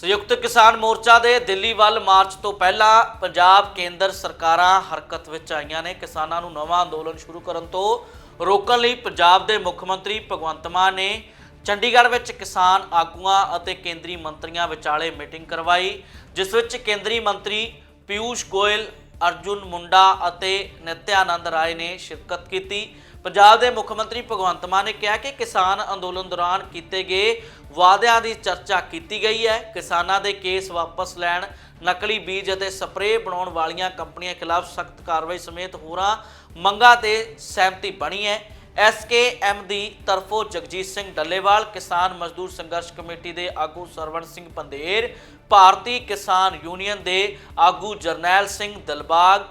ਸੰਯੁਕਤ ਕਿਸਾਨ ਮੋਰਚਾ ਦੇ ਦਿੱਲੀ ਵੱਲ ਮਾਰਚ ਤੋਂ ਪਹਿਲਾਂ ਪੰਜਾਬ ਕੇਂਦਰ ਸਰਕਾਰਾਂ ਹਰਕਤ ਵਿੱਚ ਆਈਆਂ ਨੇ। ਕਿਸਾਨਾਂ ਨੂੰ ਨਵਾਂ ਅੰਦੋਲਨ ਸ਼ੁਰੂ ਕਰਨ ਤੋਂ ਰੋਕਣ ਲਈ ਪੰਜਾਬ ਦੇ ਮੁੱਖ ਮੰਤਰੀ ਭਗਵੰਤ ਮਾਨ ਨੇ ਚੰਡੀਗੜ੍ਹ ਵਿੱਚ ਕਿਸਾਨ ਆਗੂਆਂ ਅਤੇ ਕੇਂਦਰੀ ਮੰਤਰੀਆਂ ਵਿਚਾਲੇ ਮੀਟਿੰਗ ਕਰਵਾਈ, ਜਿਸ ਵਿੱਚ ਕੇਂਦਰੀ ਮੰਤਰੀ ਪਿਊਸ਼ ਗੋਇਲ ਅਰਜੁਨ ਮੁੰਡਾ ਅਤੇ ਨਿਤਿਆਨੰਦ ਰਾਏ ਨੇ ਸ਼ਿਰਕਤ ਕੀਤੀ। ਪੰਜਾਬ ਦੇ ਮੁੱਖ ਮੰਤਰੀ ਭਗਵੰਤ ਮਾਨ ਨੇ ਕਿਹਾ ਕਿ ਕਿਸਾਨ ਅੰਦੋਲਨ ਦੌਰਾਨ ਕੀਤੇ ਗਏ ਵਾਅਦਿਆਂ ਦੀ ਚਰਚਾ ਕੀਤੀ ਗਈ ਹੈ। ਕਿਸਾਨਾਂ ਦੇ ਕੇਸ ਵਾਪਸ ਲੈਣ, ਨਕਲੀ ਬੀਜ ਅਤੇ ਸਪਰੇਅ ਬਣਾਉਣ ਵਾਲੀਆਂ ਕੰਪਨੀਆਂ ਖਿਲਾਫ ਸਖਤ ਕਾਰਵਾਈ ਸਮੇਤ ਹੋਰਾਂ ਮੰਗਾਂ ਤੇ ਸਹਿਮਤੀ ਬਣੀ ਹੈ। ਐਸਕੇਐਮ ਦੀ ਤਰਫੋਂ ਜਗਜੀਤ ਸਿੰਘ ਡੱਲੇਵਾਲ, ਕਿਸਾਨ ਮਜ਼ਦੂਰ ਸੰਘਰਸ਼ ਕਮੇਟੀ ਦੇ ਆਗੂ ਸਰਵਣ ਸਿੰਘ ਪੰਦੇਰ, ਭਾਰਤੀ ਕਿਸਾਨ ਯੂਨੀਅਨ ਦੇ ਆਗੂ ਜਰਨੈਲ ਸਿੰਘ ਦਲਬਾਗ,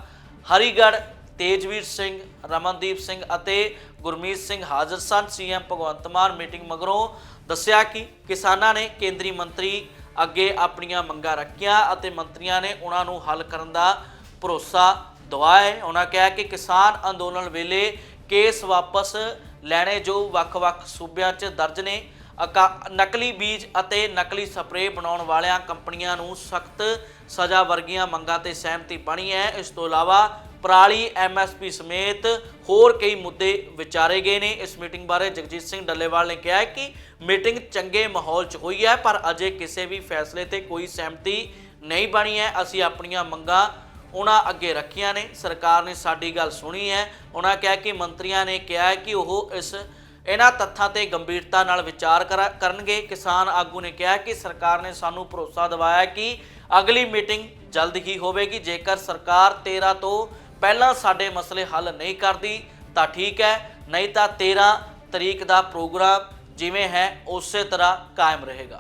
ਹਰੀਗੜ੍ਹ ਤੇਜਵੀਰ ਸਿੰਘ, ਰਮਨਦੀਪ ਸਿੰਘ ਅਤੇ ਗੁਰਮੀਤ ਸਿੰਘ ਹਾਜ਼ਰ ਸਨ ਸੀਐਮ ਭਗਵੰਤ ਮਾਨ ਮੀਟਿੰਗ ਮਗਰੋਂ ਦੱਸਿਆ ਕਿ ਕਿਸਾਨਾਂ ਨੇ ਕੇਂਦਰੀ ਮੰਤਰੀ ਅੱਗੇ ਆਪਣੀਆਂ ਮੰਗਾਂ ਰੱਖੀਆਂ ਅਤੇ ਮੰਤਰੀਆਂ ਨੇ ਉਹਨਾਂ ਨੂੰ ਹੱਲ ਕਰਨ ਦਾ ਭਰੋਸਾ ਦਵਾਇਆ ਹੈ। ਉਹਨਾਂ ਕਿਹਾ ਕਿ ਕਿਸਾਨ ਅੰਦੋਲਨ ਵੇਲੇ ਕੇਸ ਵਾਪਸ ਲੈਣੇ ਜੋ ਵੱਖ-ਵੱਖ ਸੂਬਿਆਂ 'ਚ ਦਰਜ ਨੇ। ਅਕਾ- ਨਕਲੀ ਬੀਜ ਅਤੇ ਨਕਲੀ ਸਪਰੇਅ ਬਣਾਉਣ ਵਾਲਿਆਂ ਕੰਪਨੀਆਂ ਨੂੰ ਸਖਤ ਸਜ਼ਾ ਵਰਗੀਆਂ ਮੰਗਾਂ ਤੇ ਸਹਿਮਤੀ ਬਣੀ ਹੈ। ਇਸ ਤੋਂ ਇਲਾਵਾ ਪਰਾਲੀ ਐਮਐਸਪੀ ਸਮੇਤ ਹੋਰ ਕਈ ਮੁੱਦੇ ਵਿਚਾਰੇ ਗਏ ਨੇ। ਇਸ ਮੀਟਿੰਗ ਬਾਰੇ ਜਗਜੀਤ ਸਿੰਘ ਡੱਲੇਵਾਲ ਨੇ ਕਿਹਾ ਕਿ ਮੀਟਿੰਗ ਚੰਗੇ ਮਾਹੌਲ 'ਚ ਹੋਈ ਹੈ, ਪਰ ਅਜੇ ਕਿਸੇ ਵੀ ਫੈਸਲੇ ਤੇ ਕੋਈ ਸਹਿਮਤੀ ਨਹੀਂ ਬਣੀ ਹੈ। ਅਸੀਂ ਆਪਣੀਆਂ ਮੰਗਾਂ ਉਹਨਾਂ ਅੱਗੇ ਰੱਖੀਆਂ ਨੇ। ਸਰਕਾਰ ਨੇ ਸਾਡੀ ਗੱਲ ਸੁਣੀ ਹੈ। ਉਹਨਾਂ ਕਿਹਾ ਕਿ ਮੰਤਰੀਆਂ ਨੇ ਕਿਹਾ ਕਿ ਉਹ ਇਸ ਇਹਨਾਂ ਤੱਥਾਂ ਤੇ ਗੰਭੀਰਤਾ ਨਾਲ ਵਿਚਾਰ ਕਰਾ- ਕਰਨਗੇ। ਕਿਸਾਨ ਆਗੂ ਨੇ ਕਿਹਾ ਕਿ ਸਰਕਾਰ ਨੇ ਸਾਨੂੰ ਭਰੋਸਾ ਦਿਵਾਇਆ ਕਿ ਅਗਲੀ ਮੀਟਿੰਗ ਜਲਦ ਹੀ ਹੋਵੇਗੀ। ਜੇਕਰ ਸਰਕਾਰ 13 ਤੋਂ ਪਹਿਲਾਂ ਸਾਡੇ ਮਸਲੇ ਹੱਲ ਨਹੀਂ ਕਰਦੀ, ਤਾਂ ਠੀਕ ਹੈ। ਨਹੀਂ ਤਾਂ 13 ਤਰੀਕ ਦਾ ਪ੍ਰੋਗਰਾਮ ਜਿਵੇਂ ਹੈ, ਉਸੇ ਤਰ੍ਹਾਂ ਕਾਇਮ ਰਹੇਗਾ।